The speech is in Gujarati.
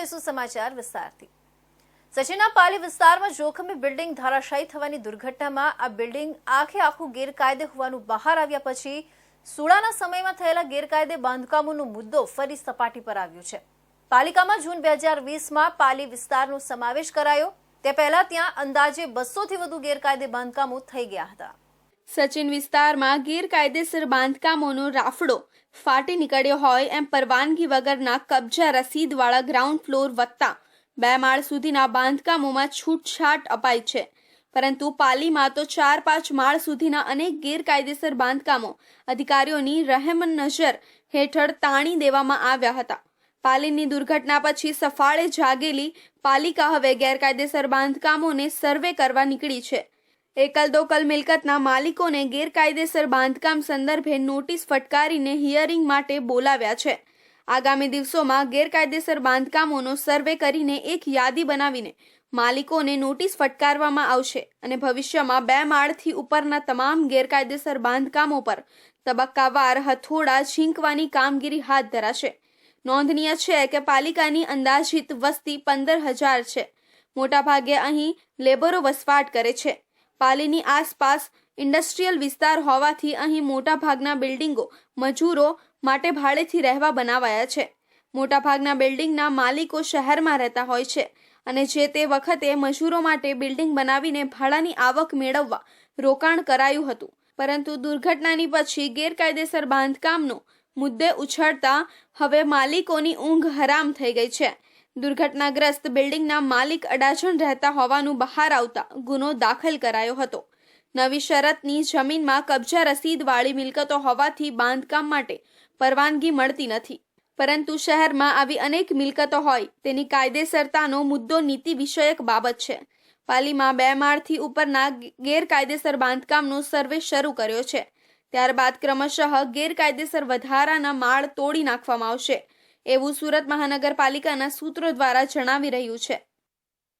હવે સમાચાર વિસ્તારથી. સચિના પાલી વિસ્તારમાં જોખમી બિલ્ડિંગ ધરાશાયી થવાની દુર્ઘટનામાં આ બિલ્ડિંગ આખે આખું ગેરકાયદે હોવાનું બહાર આવ્યા પછી સુડાના સમયમાં થયેલા ગેરકાયદે બાંધકામોનો મુદ્દો ફરી સપાટી પર આવ્યો છે. પાલિકામાં જૂન બે હજાર વીસમાં પાલી વિસ્તારનો સમાવેશ કરાયો. તે પહેલા ત્યાં અંદાજે બસોથી વધુ ગેરકાયદે બાંધકામો થઈ ગયા હતા. સચિન વિસ્તારમાં ગેરકાયદેસર બાંધકામોનો રાફડો ફાટી નીકળ્યો હોય એમ પરવાનગી વગરના કબજા રસીદવાળા ગ્રાઉન્ડ ફ્લોર વત્તા બે માળ સુધીના બાંધકામોમાં છૂટછાટ અપાઈ છે. પરંતુ પાલીમાં તો ચાર પાંચ માળ સુધીના અનેક ગેરકાયદેસર બાંધકામો અધિકારીઓની રહેમ નજર હેઠળ તાણી દેવામાં આવ્યા હતા. પાલીની દુર્ઘટના પછી સફાળે જાગેલી પાલિકા હવે ગેરકાયદેસર બાંધકામોને સર્વે કરવા નીકળી છે. એકલ દોકલ મિલકતના માલિકોને ગેરકાયદેસર બાંધકામ સંદર્ભે નોટિસ ફટકારીને હિયરિંગ માટે બોલાવ્યા છે. આગામી દિવસોમાં ગેરકાયદેસર બાંધકામોનો સર્વે કરીને એક યાદી બનાવીને માલિકોને નોટિસ ફટકારવામાં આવશે અને ભવિષ્યમાં બે માળથી ઉપરના તમામ ગેરકાયદેસર બાંધકામો પર તબક્કાવાર હથોડા છીંકવાની કામગીરી હાથ ધરાશે. નોંધનીય છે કે પાલિકાની અંદાજિત વસ્તી પંદર હજાર છે. મોટાભાગે અહીં લેબરો વસવાટ કરે છે. પાલીની આસપાસ ઇન્ડસ્ટ્રીયલ વિસ્તાર હોવાથી અહીં મોટાભાગના બિલ્ડિંગો મજૂરો માટે ભાડેથી રહેવા બનાવાયા છે. મોટાભાગના બિલ્ડિંગના માલિકો શહેરમાં રહેતા હોય છે અને જે તે વખતે મજૂરો માટે બિલ્ડિંગ બનાવીને ભાડાની આવક મેળવવા રોકાણ કરાયું હતું. પરંતુ દુર્ઘટનાની પછી ગેરકાયદેસર બાંધકામનો મુદ્દે ઉછળતા હવે માલિકોની ઊંઘ હરામ થઈ ગઈ છે. દુર્ઘટનાગ્રસ્ત બિલ્ડિંગના માલિક અડાજણ રહેતા હોવાનું બહાર આવતા ગુનો દાખલ કરાયો હતો. નવી શરતની જમીનમાં કબજા રસીદવાળી મિલકતો હોવાથી બાંધકામ માટે પરવાનગી મળતી નથી. પરંતુ શહેરમાં આવી અનેક મિલકતો હોય તેની કાયદેસરતાનો મુદ્દો નીતિ વિષયક બાબત છે. પાલીમાં બે માળથી ઉપરના ગેરકાયદેસર બાંધકામનો સર્વે શરૂ કર્યો છે. ત્યારબાદ ક્રમશઃ ગેરકાયદેસર વધારાના માળ તોડી નાખવામાં આવશે. એવું સુરત મહાનગરપાલિકાના સૂત્રો દ્વારા જણાવી રહ્યું છે.